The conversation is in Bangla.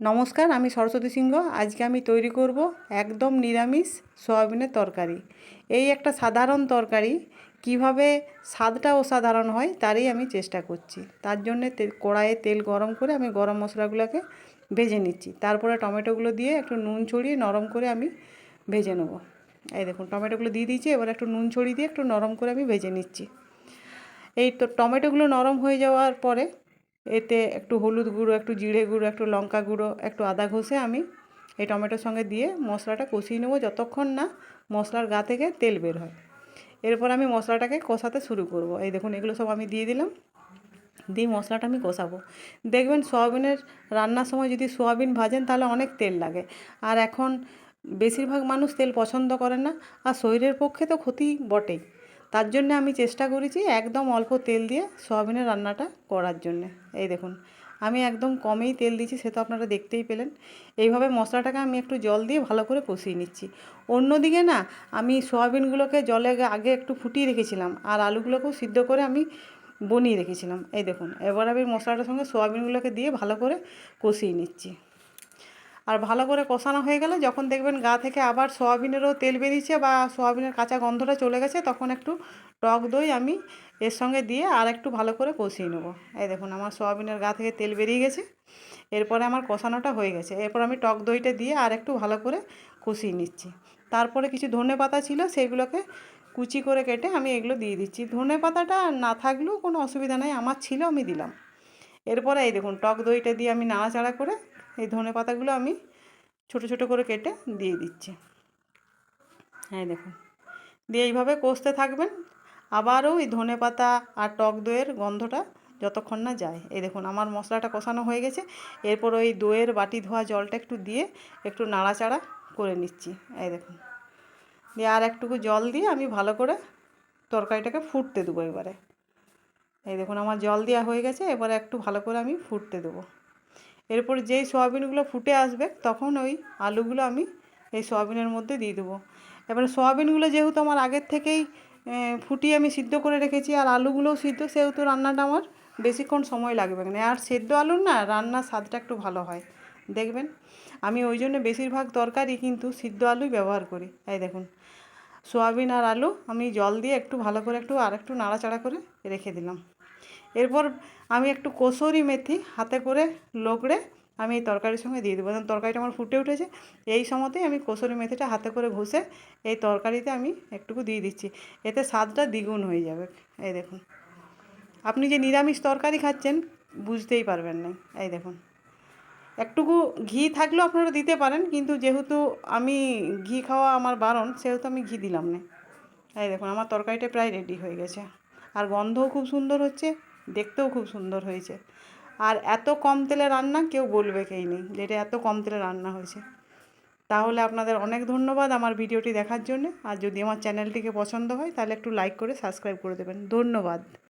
নমস্কার, আমি সরস্বতী সিংহ। আজকে আমি তৈরি করব একদম নিরামিষ সয়াবিনের তরকারি। এই একটা সাধারণ তরকারি, কীভাবে স্বাদটা অসাধারণ হয় তারই আমি চেষ্টা করছি। তার জন্যে কড়াইয়ে তেল গরম করে আমি গরম মশলাগুলোকে ভেজে নিচ্ছি। তারপরে টমেটোগুলো দিয়ে একটু নুন ছড়িয়ে নরম করে আমি ভেজে নেব। এই দেখুন, টমেটোগুলো দিয়ে দিয়েছি, এবার একটু নুন ছড়িয়ে দিয়ে একটু নরম করে আমি ভেজে নিচ্ছি। এই তো টমেটোগুলো নরম হয়ে যাওয়ার পরে এতে একটু হলুদ গুঁড়ো, একটু জিরে গুঁড়ো, একটু লঙ্কা গুঁড়ো, একটু আদা ঘষে আমি এই টমেটোর সঙ্গে দিয়ে মশলাটা কষিয়ে নেব যতক্ষণ না মশলার গা থেকে তেল বের হয়। এরপর আমি মশলাটাকে কষাতে শুরু করব। এই দেখুন, এগুলো সব আমি দিয়ে দিলাম। দিয়ে মশলাটা আমি কষাবো। দেখবেন সোয়াবিনের রান্নার সময় যদি সোয়াবিন ভাজেন তাহলে অনেক তেল লাগে। আর এখন বেশিরভাগ মানুষ তেল পছন্দ করে না। আর শরীরের পক্ষে তো ক্ষতি বটেই। তার জন্য আমি চেষ্টা করেছি একদম অল্প তেল দিয়ে সোয়াবিনের রান্নাটা করার জন্যে। এই দেখুন, আমি একদম কমেই তেল দিয়েছি, সে তো আপনারা দেখতেই পেলেন। এইভাবে মশলাটাকে আমি একটু জল দিয়ে ভালো করে কষিয়ে নিচ্ছি। অন্যদিকে না, আমি সোয়াবিনগুলোকে জলে আগে একটু ফুটিয়ে রেখেছিলাম আর আলুগুলোকেও সিদ্ধ করে আমি বনিয়ে রেখেছিলাম। এই দেখুন, এবার আমি মশলাটার সঙ্গে সোয়াবিনগুলোকে দিয়ে ভালো করে কষিয়ে নিচ্ছি। আর ভালো করে কষানো হয়ে গেলে যখন দেখবেন গা থেকে আবার সোয়াবিনেরও তেল বেরিয়েছে বা সোয়াবিনের কাঁচা গন্ধটা চলে গেছে, তখন একটু টক দই আমি এর সঙ্গে দিয়ে আর একটু ভালো করে কষিয়ে নেব। এই দেখুন আমার সোয়াবিনের গা থেকে তেল বেরিয়ে গেছে, এরপরে আমার কষানোটা হয়ে গেছে। এরপর আমি টক দইটা দিয়ে আর একটু ভালো করে কষিয়ে নিচ্ছি। তারপরে কিছু ধনে পাতা ছিল সেগুলোকে কুচি করে কেটে আমি এগুলো দিয়ে দিচ্ছি। ধনে পাতাটা না থাকলেও কোনো অসুবিধা নাই, আমার ছিল, আমি দিলাম। এরপরে এই দেখুন টক দইটা দিয়ে আমি নাড়াচাড়া করে এই ধনে পাতাগুলো আমি ছোট ছোট করে কেটে দিয়ে দিচ্ছি। হ্যাঁ দেখুন। দিয়ে এইভাবে কষতে থাকবেন। আবারও এই ধনে পাতা আর টক দইয়ের গন্ধটা যতক্ষণ না যায়। এই দেখুন, আমার মশলাটা কষানো হয়ে গেছে। এরপর ওই দইয়ের বাটি ধোয়া জলটা একটু দিয়ে একটু নাড়াচাড়া করে নিচ্ছি। এই দেখুন। দিয়ে আর একটুকু জল দিয়ে আমি ভালো করে তরকারিটাকে ফুটতে দেবো এবারে। এই দেখুন, আমার জল দেওয়া হয়ে গেছে। এবারে একটু ভালো করে আমি ফুটতে দেবো। এরপর যেই সয়াবিনগুলো ফুটে আসবে, তখন ওই আলুগুলো আমি এই সয়াবিনের মধ্যে দিয়ে দেবো। এবারে সয়াবিনগুলো যেহেতু আমার আগের থেকেই ফুটিয়ে আমি সিদ্ধ করে রেখেছি আর আলুগুলোও সিদ্ধ, সেহেতু রান্নাটা আমার বেশিক্ষণ সময় লাগবে না। আর সেদ্ধ আলুর না, রান্নার স্বাদটা একটু ভালো হয়। দেখবেন? আমি ওই জন্য বেশিরভাগ তরকারি কিন্তু সিদ্ধ আলুই ব্যবহার করি। এই দেখুন, সোয়াবিন আর আলু আমি জল দিয়ে একটু ভালো করে একটু আর একটু নাড়াচাড়া করে রেখে দিলাম। এরপর আমি একটু কসুরি মেথি হাতে করে লোকড়ে আমি এই তরকারির সঙ্গে দিয়ে দেবো। তরকারিটা আমার ফুটে উঠেছে, এই সময়তেই আমি কসুরি মেথিটা হাতে করে ঘষে এই তরকারিতে আমি একটুকু দিয়ে দিচ্ছি। এতে স্বাদটা দ্বিগুণ হয়ে যাবে। এই দেখুন। আপনি যে নিরামিষ তরকারি খাচ্ছেন, বুঝতেই পারবেন না। এই দেখুন। একটুকু ঘি থাকলেও আপনারা দিতে পারেন, কিন্তু যেহেতু আমি ঘি খাওয়া আমার বারণ, সেহেতু আমি ঘি দিলাম না। এই দেখুন, আমার তরকারিটা প্রায় রেডি হয়ে গেছে। আর গন্ধও খুব সুন্দর হচ্ছে, দেখতেও খুব সুন্দর হয়েছে। আর এত কম তেলে রান্না কেউ বলবে কেই নেই, যে এটা এত কম তেলে রান্না হয়েছে। তাহলে আপনাদের অনেক ধন্যবাদ আমার ভিডিওটি দেখার জন্য। আর যদি আমার চ্যানেলটিকে পছন্দ হয়, তাহলে একটু লাইক করে সাবস্ক্রাইব করে দেবেন। ধন্যবাদ।